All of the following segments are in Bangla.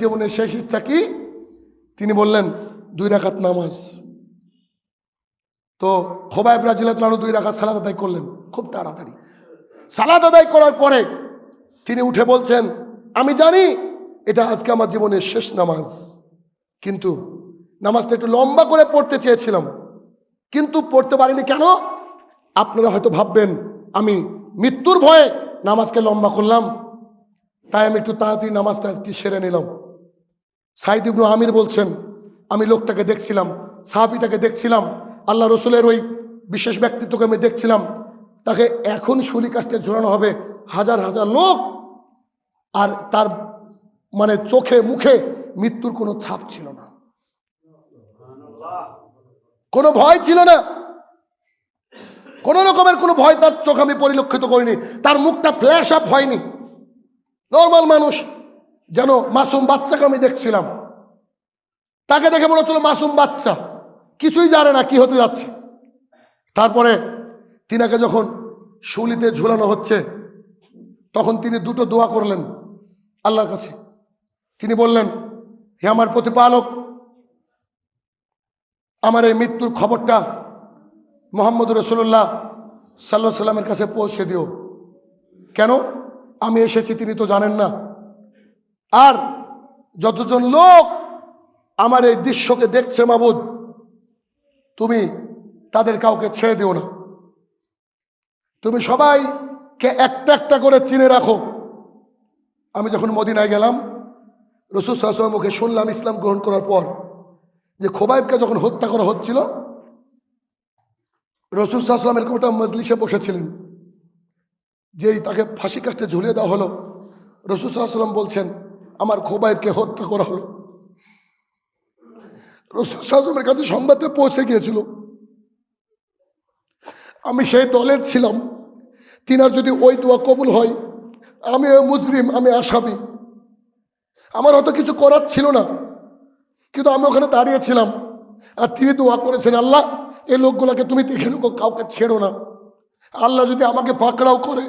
জীবনের শেষ ইচ্ছা কি? তিনি বললেন, দুই রাখাত নামাজ। তো খোবাই ব্রাজিলাতলানো দুই রাখাত সালাদ আদায় করলেন, খুব তাড়াতাড়ি। সালাদ আদায় করার পরে তিনি উঠে বলছেন, আমি জানি এটা আজকে আমার জীবনের শেষ নামাজ, কিন্তু নামাজটা একটু লম্বা করে পড়তে চেয়েছিলাম, কিন্তু পড়তে পারিনি কেন? আপনারা হয়তো ভাববেন, আমি মৃত্যুর ভয়ে নামাজকে লম্বা করলাম তাই আমি একটু তাড়াতাড়ি নামাজটা আজকে সেরে নিলাম। সাইদ ইবনু আমির বলছেন, আমি লোকটাকে দেখছিলাম, সাহাবিটাকে দেখছিলাম, আল্লাহ রসুলের ওই বিশেষ ব্যক্তিত্বকে আমি দেখছিলাম, তাকে এখন শুলি কাস্টে ঝোলানো হবে হাজার হাজার লোক, আর তার মানে চোখে মুখে মৃত্যুর কোনো ছাপ ছিল না। কোনো ভয় ছিল না। কোনো রকমের কোনো ভয় তার চোখ আমি পরিলক্ষিত করিনি। তার মুখটা ফ্ল্যাশ আপ হয়নি। নর্মাল মানুষ, যেন মাসুম বাচ্চাকে আমি দেখছিলাম। তাকে দেখে মনে হচ্ছিল মাসুম বাচ্চা। কিছুই জানে না কি হতে যাচ্ছে। তারপরে তিনাকে যখন শুলিতে ঝুলানো হচ্ছে, তখন তিনি দুটো দোয়া করলেন আল্লাহর কাছে। তিনি বললেন, হে আমার প্রতিপালক, আমার এই মৃত্যুর খবরটা মোহাম্মদ রসুল্লাহ সাল্লাহ সাল্লামের কাছে পৌঁছে দিও। কেন? আমি এসেছি, তিনি তো জানেন না। আর যতজন লোক আমার এই দৃশ্যকে দেখছে, মাবুদ, তুমি তাদের কাউকে ছেড়ে দিও না। তুমি সবাইকে একটা একটা করে চিনে রাখো। আমি যখন মদিনায় গেলাম, রসুল সাহসমের মুখে শুনলাম ইসলাম গ্রহণ করার পর, যে খোবাইবকে যখন হত্যা করা হচ্ছিল, রসুল সাহসালাম এরকম একটা মজলিসে বসেছিলেন। যেই তাকে ফাঁসি কাস্টে ঝুলিয়ে দেওয়া হলো, রসুল সাহসালাম বলছেন, আমার খোবাইবকে হত্যা করা হলো। রসুল সাহসালামের কাছে সংবাদটা পৌঁছে গিয়েছিল। আমি সেই দলের ছিলাম, তিনার যদি ওই দোয়া কবুল হয়, আমি ওই মুসলিম আমি আসামি। আমার হয়তো কিছু করার ছিল না, কিন্তু আমি ওখানে দাঁড়িয়েছিলাম আর তিনি দোয়া করেছেন, আল্লাহ, এই লোকগুলোকে তুমি দেখে রেখো, কাউকে ছেড়ো না। আল্লাহ যদি আমাকে পাকড়াও করে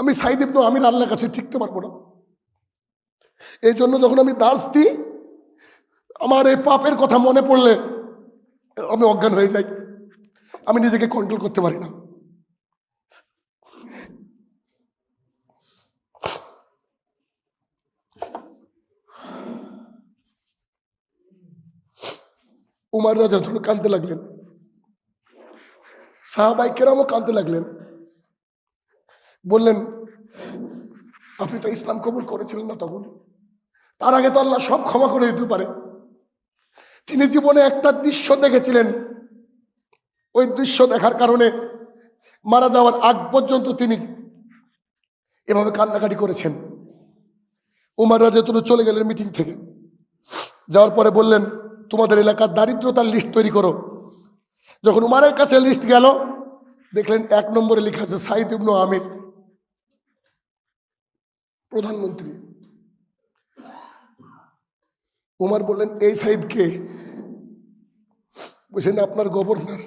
আমি সাইদিব তো আমি আল্লাহর কাছে ঠিকতে পারব না। এই জন্য যখন আমি দাস দিই, আমার এই পাপের কথা মনে পড়লে আমি অজ্ঞান হয়ে যাই। আমি নিজেকে কন্ট্রোল করতে পারি না। উমার রাজা ধরুন কাঁদতে লাগলেন। সাহাবাই কেরামও কাঁদতে লাগলেন। বললেন, আপনি তো ইসলাম কবুল করেছিলেন না তখন। তার আগে তো আল্লাহ সব ক্ষমা করে দিতে পারে। তিনি জীবনে একটা দৃশ্য দেখেছিলেন। ওই দৃশ্য দেখার কারণে মারা যাওয়ার আগ পর্যন্ত তিনি এভাবে কান্নাকাটি করেছেন। উমার রাজা তুমি চলে গেলেন মিটিং থেকে। যাওয়ার পরে বললেন, তোমাদের এলাকার দারিদ্রতার লিস্ট তৈরি করো। যখন উমারের কাছে লিস্ট গেল, দেখলেন এক নম্বরে লেখা আছে, সাইদ ইবনু আমির। প্রধানমন্ত্রী। উমার বললেন, এই সাইদ কে? বলছেন, আপনার গভর্নর।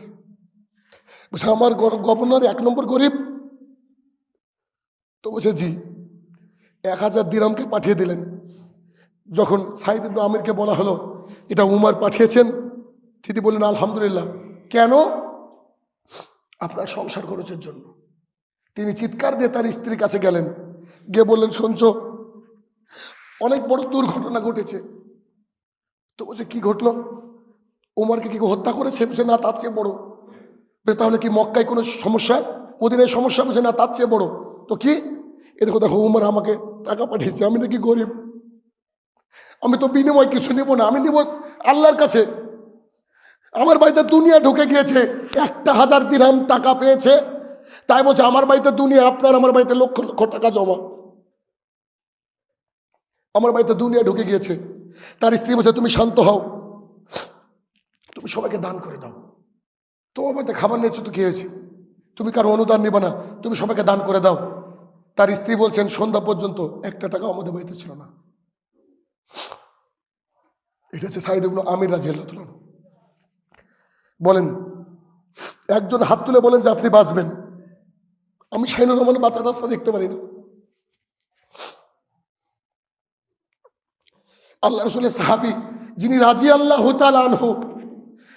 বলছে, আমার গভর্নর এক নম্বর গরিব। তো বলছে, জি। এক হাজার দিরামকে পাঠিয়ে দিলেন। যখন সাইদ ইবনু আমিরকে বলা হলো, এটা উমার পাঠিয়েছেন? তিনি বললেন, আলহামদুলিল্লাহ। কেন? আপনার সংসার খরচের জন্য। তিনি চিৎকার দিয়ে তার স্ত্রীর কাছে গেলেন। গিয়ে বললেন, শুনছ, অনেক বড় দুর্ঘটনা ঘটেছে। তো বলছে, কি ঘটলো? উমারকে কি হত্যা করেছে? বলছে, না, তার চেয়ে বড়। তাহলে কি মক্কায় কোনো সমস্যা? মদিনায় সমস্যা? বলছে, না, তার চেয়ে বড়। তো কি? এ দেখো দেখো, উমার আমাকে টাকা পাঠিয়েছে, আমি নাকি গরিব। আমি তো বিনিময় কিছু নেব না, আমি নেব আল্লাহর কাছে। আমার বাড়িতে দুনিয়া ঢুকে গিয়েছে, একটা হাজার দিরহাম টাকা পেয়েছে তাই বলছে, আমার বাড়িতে দুনিয়া, আপনার আমার বাড়িতে লক্ষ লক্ষ টাকা জমা। আমার বাড়িতে দুনিয়া ঢুকে গিয়েছে। তার স্ত্রী বলছে, তুমি শান্ত হও। তুমি সবাইকে দান করে দাও। তোমার বাড়িতে খাবার নিয়েছো তো কি হয়েছে? তুমি কারও অনুদান নেবে না। তুমি সবাইকে দান করে দাও। তার স্ত্রী বলছেন, সন্ধ্যা পর্যন্ত একটা টাকা আমাদের বাড়িতে ছিল না। এটা হচ্ছে সাইদ ইবনু আমির রাজি বলেন। একজন হাত তুলে বলেন যে, আপনি বাঁচবেন। আমি শাহিনুর রহমানের বাঁচার রাস্তা দেখতে পারি না। আল্লাহ রসুলের সাহাবি, যিনি রাজি আল্লাহ আনহু,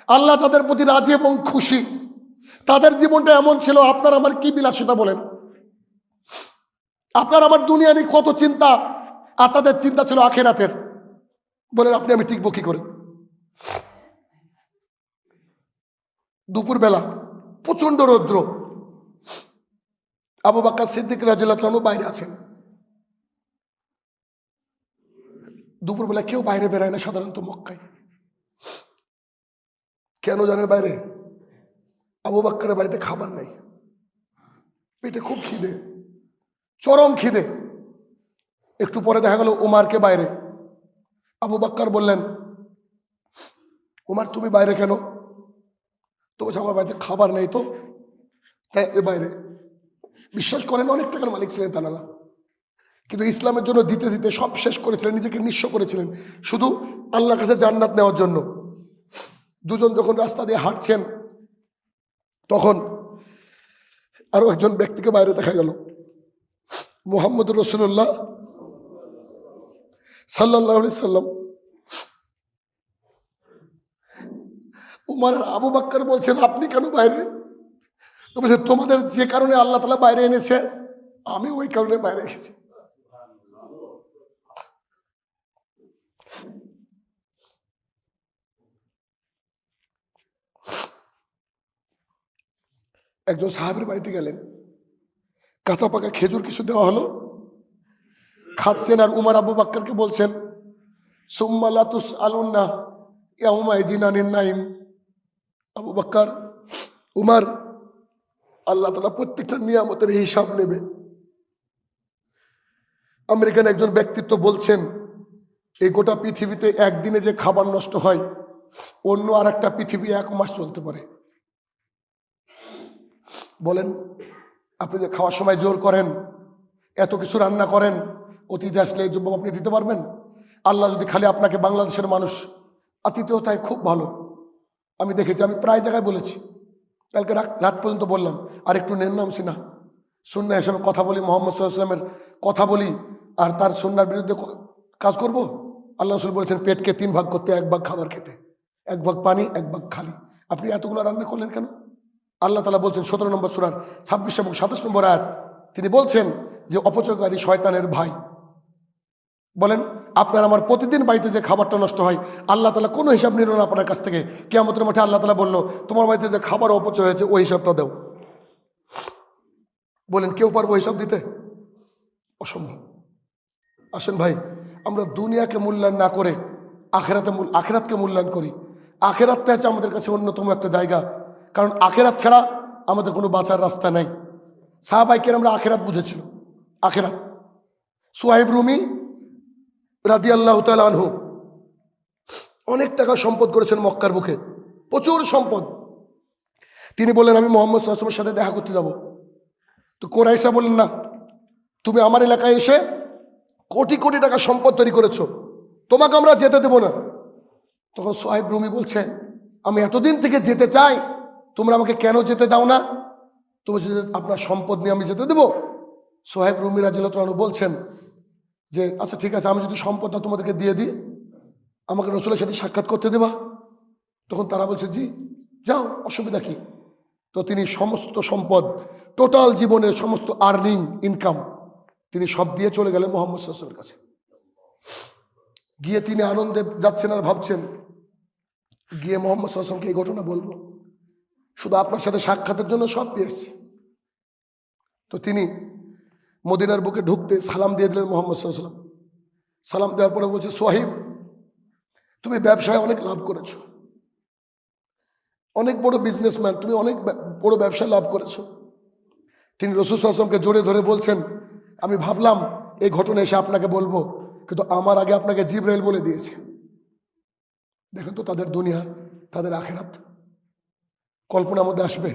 আল্লাহ তাদের প্রতি রাজি এবং খুশি। তাদের জীবনটা এমন ছিল, আপনার আমার কি বিলাসিতা বলেন। আপনার আমার দুনিয়া নিয়ে কত চিন্তা, আর তাদের চিন্তা ছিল আখেরাতের। বলেন, আপনি আমি টিকবো কি করে? দুপুরবেলা প্রচণ্ড রৌদ্র। আবু বাক্কা সিদ্দিক রাজিল্লাহ বাইরে আছেন। দুপুরবেলা কেউ বাইরে বেড়ায় না সাধারণত মক্কায়। কেন জানেন বাইরে? আবু বাক্কারের বাড়িতে খাবার নাই। পেটে খুব খিদে, চরম খিদে। একটু পরে দেখা গেল উমারকে বাইরে। আবু বাক্কার বললেন, উমার, তুমি বাইরে কেন? তো বলছে আমার বাড়িতে খাবার নেই তো? তাই এ বাইরে। বিশ্বাস করেন, অনেক টাকার মালিক ছিলেন তারা। কিন্তু ইসলামের জন্য দিতে দিতে সব শেষ করেছিলেন, নিজেকে নিঃস্ব করেছিলেন। শুধু আল্লাহর কাছে জান্নাত নেওয়ার জন্য। দুজন যখন রাস্তা দিয়ে হাঁটছেন, তখন আরও একজন ব্যক্তিকে বাইরে দেখা গেল। মোহাম্মদ রসুল্লাহ সাল্লাহ সাল্লাম। উমার আবু বাক্কার বলছেন, আপনি কেন বাইরে তো বলছে, তোমাদের যে কারণে আল্লাহ তালা বাইরে এনেছে, আমি ওই কারণে বাইরে এসেছি। একজন সাহাবের বাড়িতে গেলেন। কাঁচা পাকা খেজুর কিছু দেওয়া হলো। খাচ্ছেন আর উমার আবু বাক্কারকে বলছেন সুম্মালাতুস আলুন্না ইয়াউমাই জিনানিন নাইম আবু বাক্কার, উমার আল্লাহ তালা প্রত্যেকটা নিয়ামতের হিসাব নেবে। আমেরিকান একজন ব্যক্তিত্ব বলছেন, এই গোটা পৃথিবীতে একদিনে যে খাবার নষ্ট হয়, অন্য আর একটা পৃথিবী এক মাস চলতে পারে। বলেন, আপনি যে খাওয়ার সময় জোর করেন, এত কিছু রান্না করেন, অতীতে আসলে এই জবাব আপনি দিতে পারবেন? আল্লাহ যদি খালি আপনাকে বাংলাদেশের মানুষ, আতিথেয়তায় খুব ভালো। আমি দেখেছি, আমি প্রায় জায়গায় বলেছি কালকে রাত পর্যন্ত বললাম, আর একটু নেন নামছি না সুন্না হিসেবে কথা বলি, মোহাম্মদ সাল্লামের কথা বলি, আর তার সন্ন্যার বিরুদ্ধে কাজ করব? আল্লাহ রসুল বলেছেন, পেটকে তিন ভাগ করতে, এক ভাগ খাবার খেতে। এক ভাগ পানি, এক ভাগ খালি। আপনি এতগুলো রান্না করলেন কেন? আল্লাহ তালা বলছেন, সতেরো নম্বর সুরার ছাব্বিশ এবং সাতাশ নম্বর আয়াত, তিনি বলছেন যে, অপচয়কারী শয়তানের ভাই। বলেন আপনার আমার প্রতিদিন বাড়িতে যে খাবারটা নষ্ট হয়, আল্লাহ তালা কোনো হিসাব নিল না আপনার কাছ থেকে। কেমতের মাঠে আল্লাহ তালা বলল, তোমার বাড়িতে যে খাবার অপচয় হয়েছে, ওই হিসাবটা দাও। বলেন, কেউ পারব হিসাব দিতে? অসম্ভব। আসেন ভাই, আমরা দুনিয়াকে মূল্যায়ন না করে আখেরাতে মূল আখেরাতকে মূল্যায়ন করি। আখেরাতটা হচ্ছে আমাদের কাছে অন্যতম একটা জায়গা। কারণ আখেরাত ছাড়া আমাদের কোনো বাঁচার রাস্তা নাই। সাহাবাইকের আমরা আখেরাত বুঝেছিল। আখেরাত। সোহাইব রুমি রাদি আল্লাহ আনহু। অনেক টাকা সম্পদ করেছেন মক্কার বুকে। প্রচুর সম্পদ। তিনি বললেন, আমি মোহাম্মদ সাহসমের সাথে দেখা করতে যাব। তো কোরাইশা বললেন, না, তুমি আমার এলাকায় এসে কোটি কোটি টাকা সম্পদ তৈরি করেছ। তোমাকে আমরা যেতে দেবো না। তখন সোহাইব রুমি বলছে, আমি এতদিন থেকে যেতে চাই, তোমরা আমাকে কেন যেতে দাও না? তুমি আপনার সম্পদ নিয়ে আমি যেতে দেবো? সোহেব রুমি রাজিল্লাহ বলছেন যে আচ্ছা ঠিক আছে, আমি যদি সম্পদটা তোমাদেরকে দিয়ে দিই, আমাকে রসুলের সাথে সাক্ষাৎ করতে দেবা? তখন তারা বলছে, জি, যাও, অসুবিধা কি? তো তিনি সমস্ত সম্পদ, টোটাল জীবনের সমস্ত আর্নিং ইনকাম তিনি সব দিয়ে চলে গেলেন মোহাম্মদ সাল্লামের কাছে। গিয়ে তিনি আনন্দে যাচ্ছেন আর ভাবছেন, গিয়ে মোহাম্মদ সাল্লামকে এই ঘটনা বলব। শুধু আপনার সাথে সাক্ষাতের জন্য সব পেয়েছি তো তিনি মদিনার বুকে ঢুকতে সালাম দিয়ে দিলেন মোহাম্মদ সাল্লাম সালাম দেওয়ার পরে বলছে সোহিব তুমি ব্যবসায় অনেক লাভ করেছ। অনেক বড় বিজনেসম্যান তুমি অনেক বড় ব্যবসায় লাভ করেছ। তিনি রসুল আসলামকে জোরে ধরে বলছেন, আমি ভাবলাম এই ঘটনা এসে আপনাকে বলব, কিন্তু আমার আগে আপনাকে জিব্রাইল বলে দিয়েছে। দেখেন তো তাদের দুনিয়া, তাদের আখেরাত। কল্পনার মধ্যে আসবে।